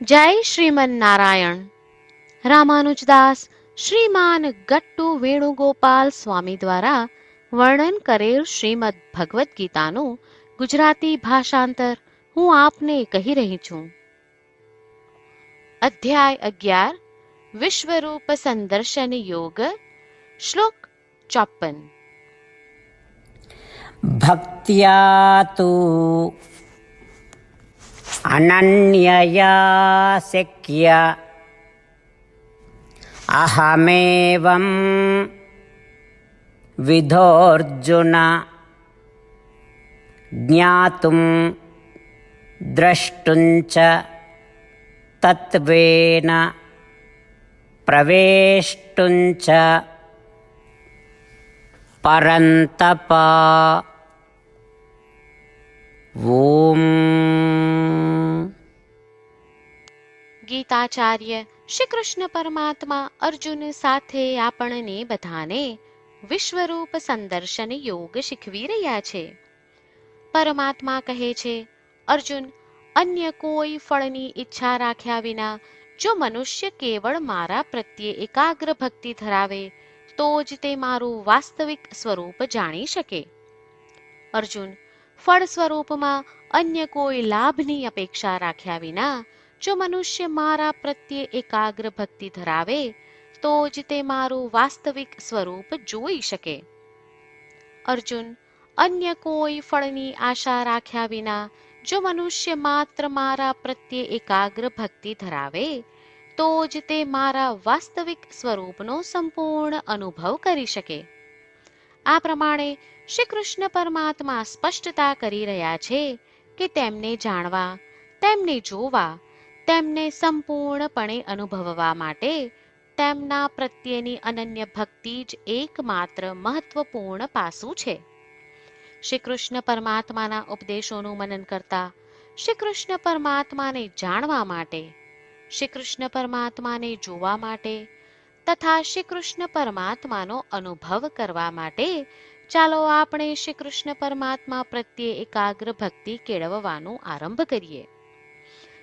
જય શ્રીમન નારાયણ રામાનુજદાસ શ્રીમાન ગટ્ટુ વેણુગોપાલ સ્વામી દ્વારા વર્ણન કરેલ શ્રીમદ ભગવદ્ ગીતાનું ગુજરાતી ભાષાંતર હું આપને કહી રહી છું. અધ્યાય અગિયાર, વિશ્વરૂપ સંદર્શન યોગ, શ્લોક ચોપન ભક્તિયા તો అనన్యయా శక్య అహమేవం విధోర్జున జ్ఞాతుం ద్రష్టుంచ తత్వేన ప్రవేష్టుంచ పరంతపా ఓం ગીતાચાર્ય શ્રી કૃષ્ણ પરમાત્મા અર્જુન સાથે આપણને બધાને વિશ્વરૂપ સંદર્શન યોગ શીખવી રહ્યા છે. પરમાત્મા કહે છે, અર્જુન, અન્ય કોઈ ફળની ઈચ્છા રાખ્યા વિના જો મનુષ્ય કેવળ મારા પ્રત્યે એકાગ્ર ભક્તિ ધરાવે, તો જ તે મારું વાસ્તવિક સ્વરૂપ જાણી શકે. અર્જુન, ફળ સ્વરૂપમાં અન્ય કોઈ લાભની અપેક્ષા રાખ્યા વિના જો મનુષ્ય મારા પ્રત્યે એકાગ્ર ભક્તિ ધરાવે, તો જ તે મારું વાસ્તવિક સ્વરૂપ જોઈ શકે. અર્જુન, અન્ય કોઈ ફળની આશા રાખ્યા વિના, જો મનુષ્ય માત્ર મારા પ્રત્યે એકાગ્ર ભક્તિ ધરાવે, તો જ તે મારા વાસ્તવિક સ્વરૂપનો સંપૂર્ણ અનુભવ કરી શકે. આ પ્રમાણે શ્રી કૃષ્ણ પરમાત્મા સ્પષ્ટતા કરી રહ્યા છે કે તેમને જાણવા, તેમને જોવા તેમને સંપૂર્ણપણે અનુભવવા માટે તેમના પ્રત્યેની અનન્ય ભક્તિ જ એકમાત્ર મહત્વપૂર્ણ પાસું છે. શ્રી કૃષ્ણ પરમાત્માના ઉપદેશોનું મનન કરતા શ્રી કૃષ્ણ પરમાત્માને જાણવા માટે શ્રી કૃષ્ણ પરમાત્માને જોવા માટે તથા શ્રી કૃષ્ણ પરમાત્માનો અનુભવ કરવા માટે ચાલો આપણે શ્રી કૃષ્ણ પરમાત્મા પ્રત્યે એકાગ્ર ભક્તિ કેળવવાનું આરંભ કરીએ.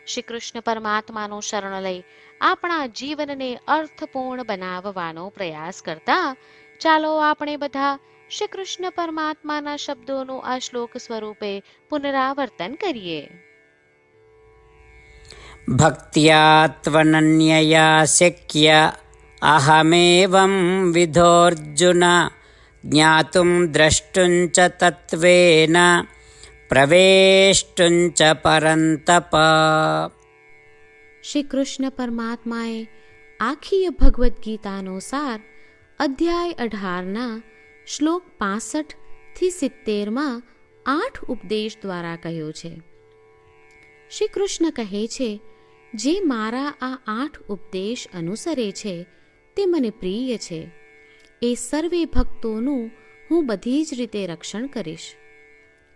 શ્રી કૃષ્ણ પરમાત્માનું શરણ લઈ આપણા જીવનને અર્થપૂર્ણ બનાવવાનો પ્રયાસ કરતા, ચાલો આપણે બધા શ્રી કૃષ્ણ પરમાત્માના શબ્દોનું આ શ્લોક સ્વરૂપે પુનરાવર્તન કરીએ. ભક્ત્યા ત્વનન્યયા શક્ય અહમેવં વિધોર્જુન જ્ઞાતું દ્રષ્ટુંચ ચ પ્રવેષ્ટુંચ પરંતપ શ્રી કૃષ્ણ પરમાત્માએ આખી ભગવદ્ ગીતાનો સાર અધ્યાય અઢારના શ્લોક પાસઠથી સિત્તેરમાં આઠ ઉપદેશ દ્વારા કહ્યો છે શ્રી કૃષ્ણ કહે છે જે મારા આ આઠ ઉપદેશ અનુસરે છે તે મને પ્રિય છે એ સર્વે ભક્તોનું હું બધી જ રીતે રક્ષણ કરીશ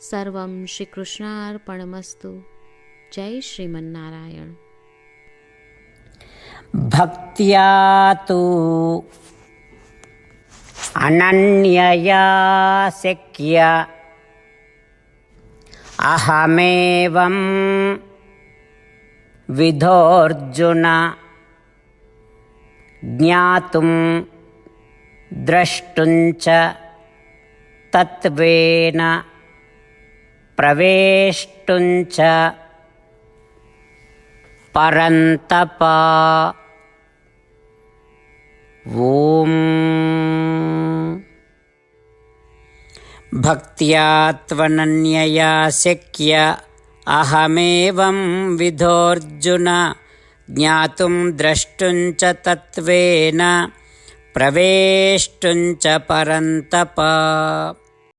સર્વમ શ્રી કૃષ્ણાર્પણમસ્તુ જય શ્રીમન્નારાયણ ભક્ત્યા તુ અનન્યયા શક્ય અહમેવં વિધોર્જુન જ્ઞાતુમ દ્રષ્ટું ચ ప్రవేష్టుञ्च परन्तपा ॐ भक्त्या त्वनन्यया शक्य अहमेवं विधोऽर्जुन ज्ञातुं द्रष्टुञ्च तत्त्वेन प्रवेष्टुञ्च परन्तप